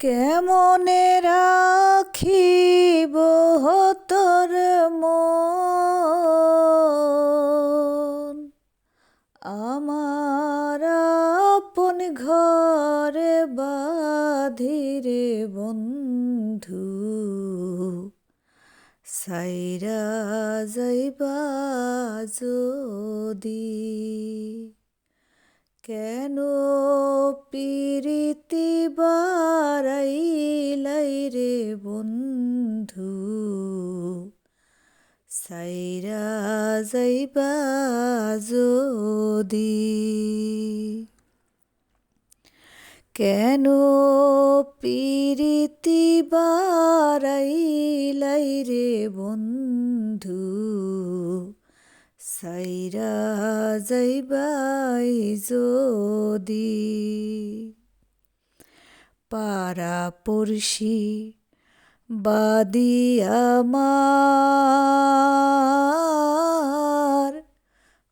কেমনে রাখিব তোর মন? আমার আপন ঘরে বাধিরে বন্ধু সাইরা যাইবা যদি। কেন পিরিতি বারাইলাই রে বন্ধু? সাইরা যাইবা যদি। কেন পিরিতি বারাইলাই রে বন্ধু? সাইরা যাইবাই যদি পাড়া পড়শি বাদি আমার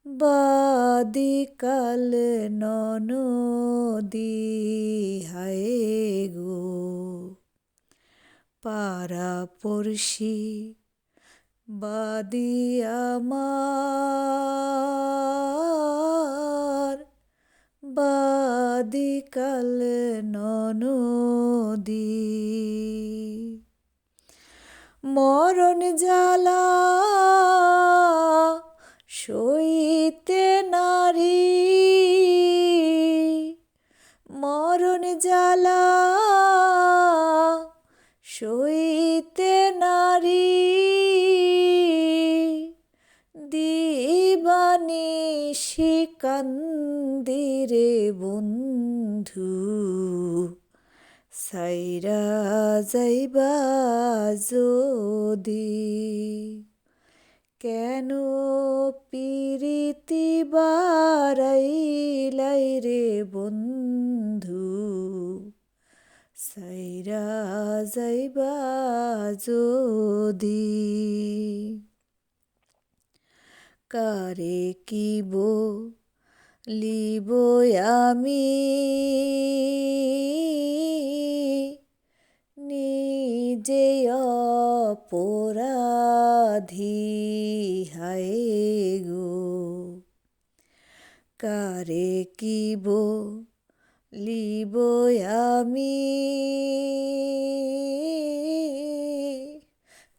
বাদি কাল ননদি। হায় গো পাড়া পড়শি বাদি আমার বাদি কাল ননদি মরণ জ্বালা সাইরা যাইবা যদি কেন পিরিতি বারাইলাই রে বন্ধু? সাইরা যাইবা যদি কারে কিব লিব আমি নিজে অপরাধী হায় গো। কারে কিব লিব আমি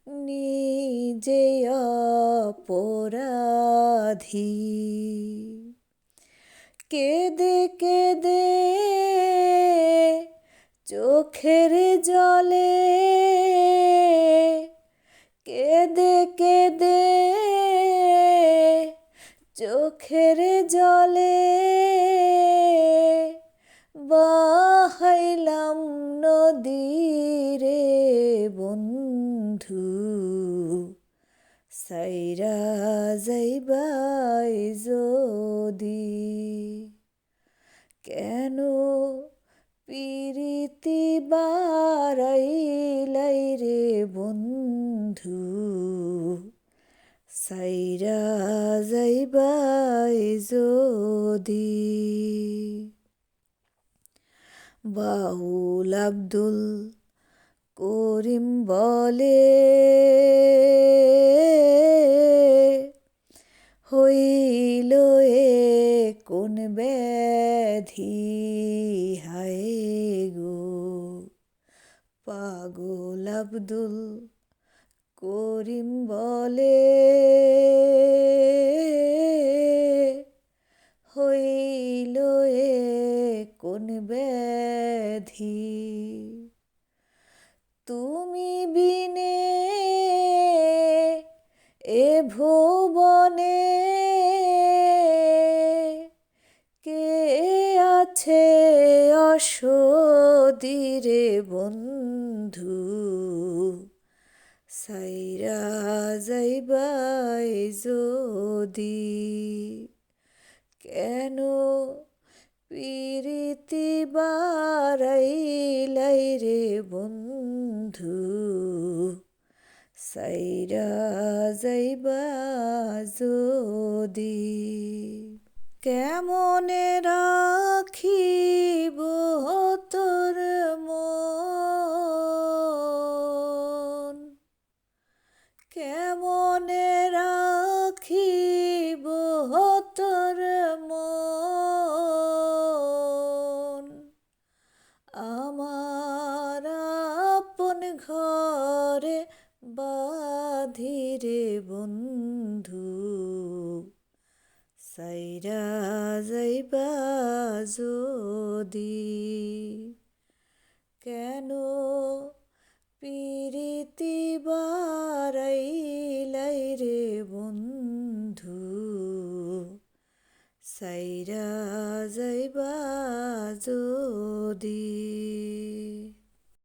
নিজে অপরাধী? কেদে কেদে চোখের জলে কেদে কেদে চোখের জলে বাহাইলাম নদীরে বন্ধু। সাইরা যাইবাই যদি কেন পিরিতি বারাইলাই রে বন্ধু? সাইরা যাইবাই যদি বাউল আব্দুল করিম বলে ব্যাধি হায় গো। পাগল আব্দুল করিম বলে, হইল এ কোন ব্যাধি তুমি বিনে এ ভুবনে অসদিরে বন্ধু সাইরা যাইবাই যদি। কেন পিরিতি বারাইলাই রে বন্ধু সাইরা যাইবা যদি। কেমনে রাখিব তোর মন। কেমনে রাখিব তোর মন? আমার আপন ঘরে বাধিরে বন। সাইরা যাইবা যদি কেন পিরিতি বারাইলাই রে বন্ধু? সাইরা যাইবা যদি